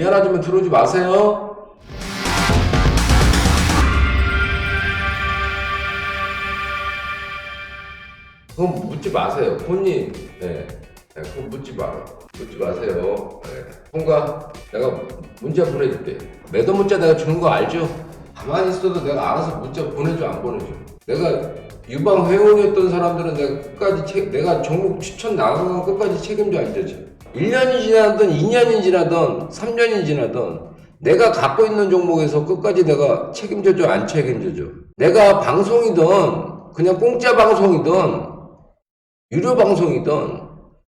미안하지만 들어오지 마세요. 그건 묻지 마세요. 본인. 네. 네, 그건 묻지 마. 묻지 마세요. 네. 통과. 내가 문자 보내줄게. 매도 문자 내가 주는 거 알죠? 가만히 있어도 내가 알아서 문자 보내줘, 안 보내줘. 내가 유방 회원이었던 사람들은 내가 끝까지 책, 내가 종목 추천 나가는 건 끝까지 책임져 알죠? 1년이 지나든 2년이 지나든 3년이 지나든 내가 갖고 있는 종목에서 끝까지 내가 책임져줘, 안 책임져줘. 내가 방송이든 그냥 공짜 방송이든 유료 방송이든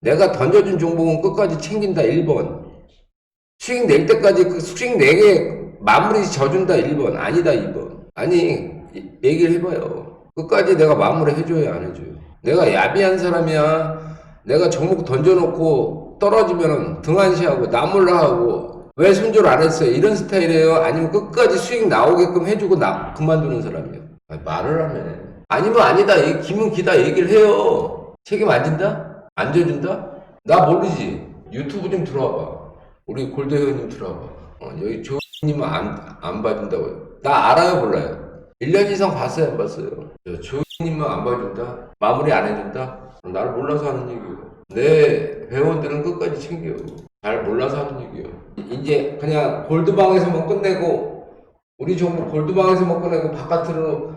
내가 던져준 종목은 끝까지 챙긴다 1번. 수익 낼 때까지 그 수익 내게 마무리 져준다 1번. 아니다 2번. 아니 이- 얘기를 해봐요. 끝까지 내가 마무리 해줘야 안 해줘요? 내가 야비한 사람이야 내가 종목 던져놓고 떨어지면 등한시하고 나몰라 하고 왜 손절 안 했어요 이런 스타일이에요 아니면 끝까지 수익 나오게끔 해주고 나 그만두는 사람이에요 아, 말을 하네 아니면 아니다 이 기면 기다 얘기를 해요 책임 안 진다? 안 져준다? 나 모르지. 유튜브 좀 들어와봐. 우리 골드 회원님 들어와봐. 어, 여기 조님은 안, 안 봐준다고요. 나 알아요, 몰라요? 1년 이상 봤어요, 안 봤어요? 조님은 안 봐준다? 마무리 안 해준다? 나를 몰라서 하는 얘기예요. 내 회원들은 끝까지 챙겨. 잘 몰라서 하는 얘기예요. 이제 그냥 골드방에서만 끝내고 우리 종목 골드방에서만 끝내고 바깥으로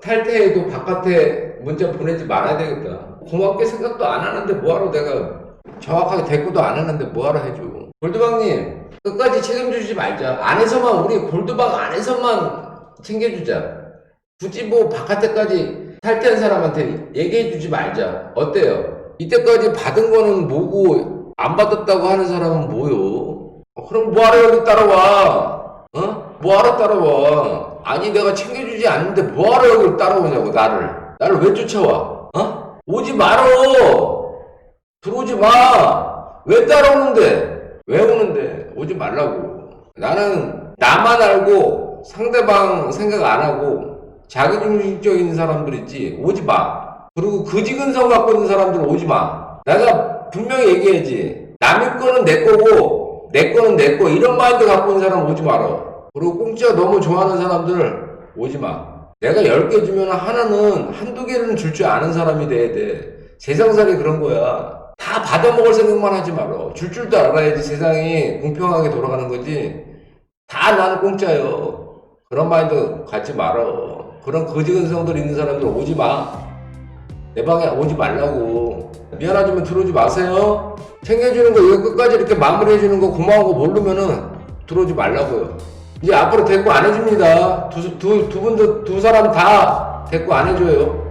탈퇴해도 바깥에 문자 보내지 말아야 되겠다. 고맙게 생각도 안 하는데 뭐하러 내가 정확하게 대꾸도 안 하는데 뭐하러 해줘. 골드방님, 끝까지 책임주지 말자. 안에서만, 우리 골드방 안에서만 챙겨주자. 굳이 뭐 바깥에까지 탈퇴한 사람한테 얘기해주지 말자. 어때요? 이때까지 받은 거는 뭐고, 안 받았다고 하는 사람은 뭐요? 어, 그럼 뭐하러 여기 따라와? 어? 뭐하러 따라와? 아니 내가 챙겨주지 않는데 뭐하러 여기 따라오냐고 나를 나를 왜 쫓아와? 어? 오지 말어 들어오지 마 왜 따라오는데 왜 오는데 오지 말라고 나는 나만 알고 상대방 생각 안 하고 자기중심적인 사람들 있지 오지 마 그리고 그지근성 갖고 있는 사람들 오지 마 내가 분명히 얘기해야지 남의 거는 내 거고 내 거는 내 거 이런 마인드 갖고 있는 사람 오지 말어 그리고 공짜 너무 좋아하는 사람들 오지 마. 내가 10개 주면 하나는 한두 개는 줄 줄 아는 사람이 돼야 돼. 세상살이 그런 거야. 다 받아먹을 생각만 하지 말어. 줄 줄도 알아야지 세상이 공평하게 돌아가는 거지. 다 나는 공짜요. 그런 마인드 갖지 말어. 그런 거지근성들 있는 사람들 오지 마. 내 방에 오지 말라고. 미안하지만 들어오지 마세요. 챙겨주는 거 이거 끝까지 이렇게 마무리해주는 거 고마운 거 모르면은 들어오지 말라고요. 이제 앞으로 대꾸 안 해줍니다. 두, 두, 두 분도, 두 사람 다 대꾸 안 해줘요.